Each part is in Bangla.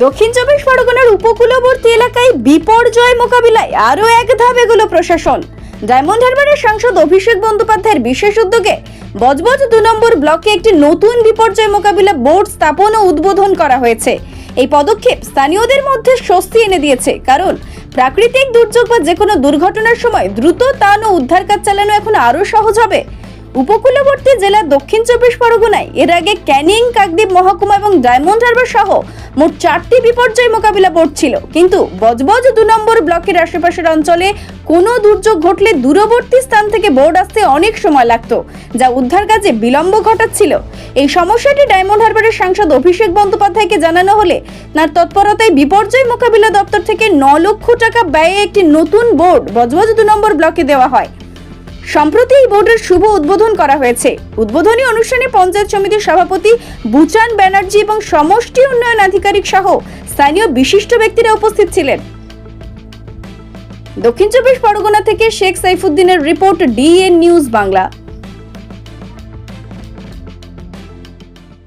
দক্ষিণ চব্বিশ পরগনার উপকূলবর্তী এলাকায় বিপর্যয় মোকাবিলায় আরও এক ধাপ এগুলো প্রশাসন। ডায়মন্ড হারবারের সাংসদ অভিষেক বন্দ্যোপাধ্যায়ের বিশেষ উদ্যোগে বজবজ দু নম্বর ব্লকে একটি নতুন বিপর্যয় মোকাবিলা বোর্ড স্থাপন ও উদ্বোধন করা হয়েছে। এই পদক্ষেপ স্থানীয়দের মধ্যে স্বস্তি এনে দিয়েছে, কারণ প্রাকৃতিক দুর্যোগ বা যে কোনো দুর্ঘটনার সময় দ্রুত তান ও উদ্ধার কাজ চালানো এখন আরও সহজ হবে। উপকূলবর্তী জেলার দক্ষিণ চব্বিশ পরগনায় এর আগে ক্যানিং, কাকদ্বীপ মহকুমা এবং ডায়মন্ড হারবার সহ মোট চারটি বিপর্যয় মোকাবিলা বোর্ড ছিল। কিন্তু বজবজ দু নম্বর ব্লকের আশেপাশের অঞ্চলে কোনো দুর্যোগ ঘটলে দূরবর্তী স্থান থেকে বোর্ড আসতে অনেক সময় লাগতো, যা উদ্ধার কাজে বিলম্ব ঘটাচ্ছিল। এই সমস্যাটি ডায়মন্ড হারবারের সাংসদ অভিষেক বন্দ্যোপাধ্যায়কে জানানো হলে, তার তৎপরতায় বিপর্যয় মোকাবিলা দপ্তর থেকে ন লক্ষ টাকা ব্যয়ে একটি নতুন বোর্ড বজবজ দু নম্বর ব্লকে দেওয়া হয়। সম্প্রতি এই বোর্ডের শুভ উদ্বোধন করা হয়েছে। উদ্বোধনী অনুষ্ঠানে পঞ্চায়েত সমিতির সভাপতি বুচান ব্যানার্জি এবং সমষ্টি উন্নয়ন আধিকারিক সহ স্থানীয় বিশিষ্ট ব্যক্তিরা উপস্থিত ছিলেন। দক্ষিণ চব্বিশ পরগনা থেকে শেখ সাইফুদ্দিনের রিপোর্ট ডিএন নিউজ বাংলা।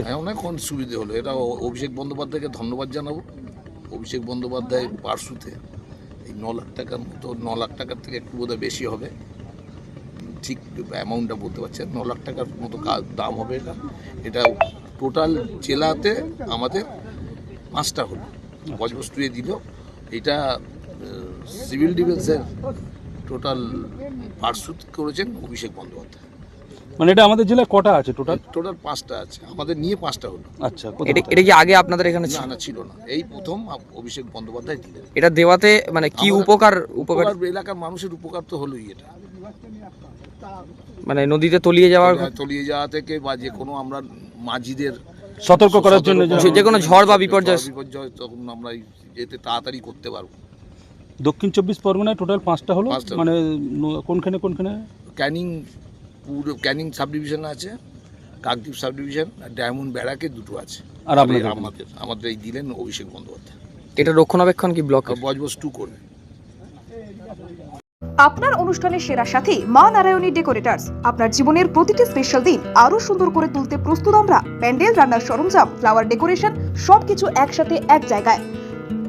হ্যাঁ অনেক সুবিধে হলো। এটা অভিষেক বন্দ্যোপাধ্যায়কে ধন্যবাদ জানাব। অভিষেক বন্দ্যোপাধ্যায় পার্শুতে এই ন লাখ টাকার মতো, ন লাখ টাকার থেকে একটু বোধহয় বেশি হবে। ঠিক অ্যামাউন্টটা বলতে পারছি না। লাখ টাকার মতো দাম হবে এটা। এটা টোটাল জেলাতে আমাদের পাঁচটা হলো। বজবস্তুয়ে দিল। এটা সিভিল ডিফেন্সের টোটাল পার্সুত করেছেন অভিষেক বন্দ্যোপাধ্যায়। মানে এটা আমাদের জেলায় কটা আছে টোটাল টোটাল পাঁচটা আছে। আমাদের নিয়ে পাঁচটা হলো। আচ্ছা এটা এটা কি আগে আপনাদের এখানে ছিল? না ছিল না। এই প্রথম অভিষেক বন্দ্যোপাধ্যায় দিলেন। এটা দেওয়াতে মানে কি উপকার উপকার এলাকার মানুষের উপকার তো হলোই এটা। মানে নদীতে তলিয়ে যাওয়ার তলিয়ে যাওয়া থেকে বা যে কোনো আমরা মাঝিদের সতর্ক করার জন্য যে- কোনো ঝড় বা বিপর্যয়- বিপর্যয় তখন আমরা এতে তাড়াতাড়ি করতে পারব। দক্ষিণ চব্বিশ পরগনায় টোটাল পাঁচটা হলো? মানে কোনখানে কোনখানে? ক্যানিং পুরো ক্যানিং সাব ডিভিশন আছে কাকদ্বীপ সাব ডিভিশন আর ডায়মন্ড ব্যারাকে দুটো আছে। আর আপনাদের? আমাদের আমাদের এই দিলেন অভিষেক বন্দ্যোপাধ্যায়। এটা রক্ষণাবেক্ষণ কি ব্লক বজবজ টু করবে। আপনার অনুষ্ঠানের সেরা সাথে মা নারায়ণী ডেকোরেটার্স আপনার জীবনের প্রতিটি স্পেশাল দিন আরও সুন্দর করে তুলতে প্রস্তুত আমরা। প্যান্ডেল রান্নার সরঞ্জাম ফ্লাওয়ার ডেকোরেশন সবকিছু একসাথে এক জায়গায়।